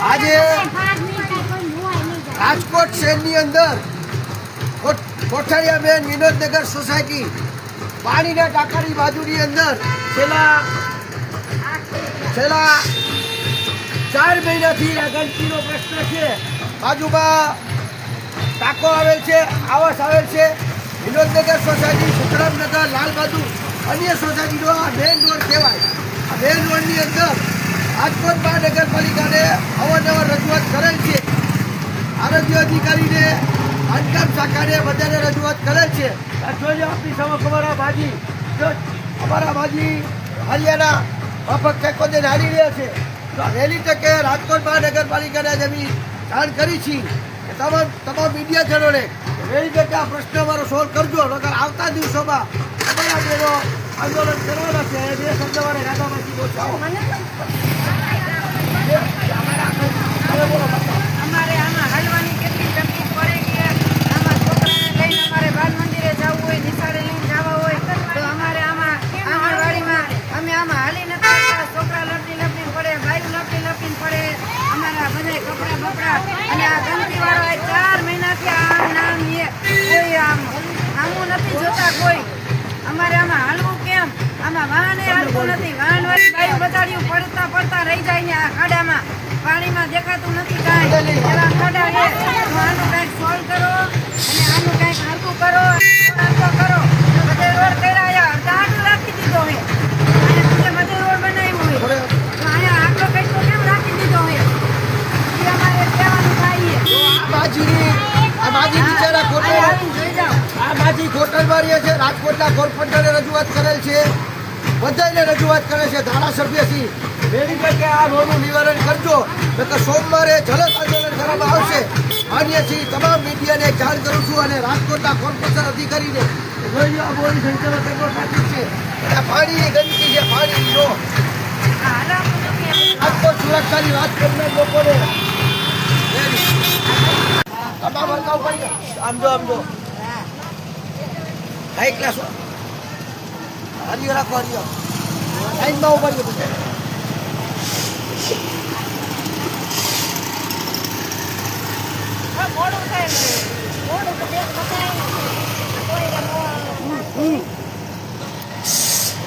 આજે રાજકોટ શહેરની અંદર કોઠ- કોઠારીયાબેન વિનોદનગર સોસાયટી પાણીના ટાંકાની બાજુની અંદર છેલ્લા છેલ્લા ચાર મહિનાથી આ ગંદકીનો પ્રશ્ન છે. બાજુમાં ટાંકો આવેલ છે, આવાસ આવેલ છે. વિનોદનગર સોસાયટી સુખરામનગર, લાલબહાદુર અન્ય સોસાયટીનો આ મેન રોડ કહેવાય. આ મેન રોડની અંદર રાજકોટ મહાનગરપાલિકાને અવારનવાર રજૂઆત કરેલ છે. આરોગ્ય અધિકારીને બાંધકામ શાખાને બધાને રજૂઆત કરેલ છે. જોજો આપણી સમક્ષ અમારા ભાજી. હરિયાણા માફક ટેકોને હારી રહ્યા છે. તો વહેલી તકે રાજકોટ મહાનગરપાલિકાને જ અમે જાણ કરી છીએ તમામ તમામ તમામ મીડિયાજનોને વહેલી તકે આ પ્રશ્ન અમારો સોલ્વ કરજો, નકર આવતા દિવસોમાં બેનો આંદોલન કરવાના છે. એ શબ્દ મારે રાધામાંથી પહોંચાવો તમે બોલો અમારે આમાં હાલવાની કેટલી તકલીફ પડે કે આમાં છોકરાને લઈને અમારે બાલ મંદિરે જવું હોય નિશાળે લઈને જવા હોય તો અમારે આમાં આંગણવાડીમાં અમે આમાં હાલી નથી છોકરા લપટી લપટી પડે બાયું લપટી લપટીને પડે અમારા બધા કપડાં બપડા. અને આ ગંદકી વાળો ચાર મહિનાથી આમ નામ કોઈ આમ આમું નથી જોતા કોઈ. અમારે આમાં હાલવું કેમ? આમાં વાહને હાલતું નથી. વાહન વાળી બાયું બચાડ્યું પડતા પડતા રહી જાય ને આ ખાડામાં. પાણીમાં દેખાતું નથી કાંઈ. એવા ખાડા છે. તો આનું કાંઈક સોલ્વ કરો અને આનું કાંઈક હરકું કરો. નાસ્તો કરો. બધે રોડ કર્યા અડધા આટલું રાખી દીધો હે અને બીજે બધે રોડ બનાવ્યો હોય તો અહીંયા આટલો કંઈક કેમ રાખી દીધો હે એ અમારે કહેવાનું થાય છે. આ બાજી બિચારા ખોટો આ છે. રાજકોટના કોર્પોરેટરે રજૂઆત કરેલ છે. બધાને રજૂઆત કરે છે ધારાસભ્યશ્રી વહેલી તકે આ રોગનું નિવારણ કરજો નકર સોમવારે જલદ આંદોલન કરવામાં આવશે. માન્ય તમામ મીડિયાને જાણ કરું છું અને રાજકોટના કોર્પોરેશન અધિકારીને કે આ બોરી સંચાલક કેટલો ટ્રાફિક છે. અને આ પાણીની ગંદકી છે પાણી. રાજકોટ સુરક્ષાની વાત કરનાર લોકોને. આમ જો આમ જો. હાઈ ક્લાસ હરિયો રાખો હરિયો લાઈનમાં ઊભા રહ્યો બધા મોડું થાય. મોડું તો દેખ બતાય ને. કોઈ ને મોડું.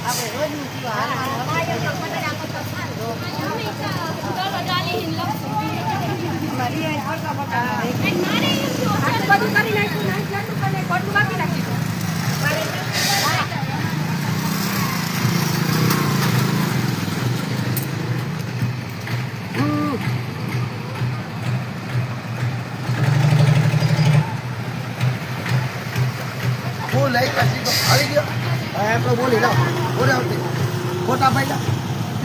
આપણે રોજનું થયું હાલવાનું. મારી આ હરકા બકા. ફૂલ તો આવી ગયો. આપણે બોલી લાવ બોલે આવતી. ફોટા પાડ્યા?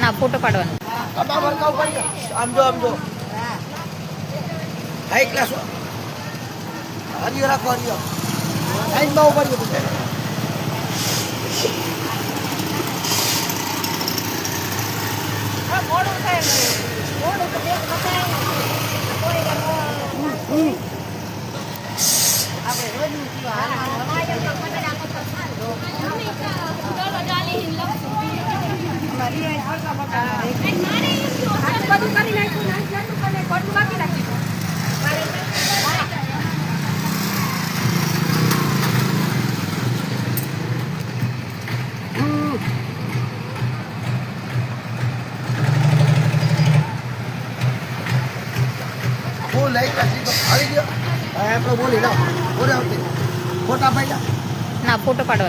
ના ફોટો પાડવાનો. તમામ હરકા ઉપર આમ જો આમ જો. હાઈ ક્લાસ હરિયો રાખો હરિયો. લાઈનમાં ઊભા રહ્યો મોડું થાય ને. મોડું તો દેખ બતાય ને. કોઈ ને મોડું. આપણે રોજનું થયું હાલવાનું. મારી આ હરકા બકા. ફૂલ લાઈટ કાઢી તો આવી ગયો આપણે બોલી લાવ. બોલે આવતી ફોટા પાડ્યા ના ફોટો પાડવાનો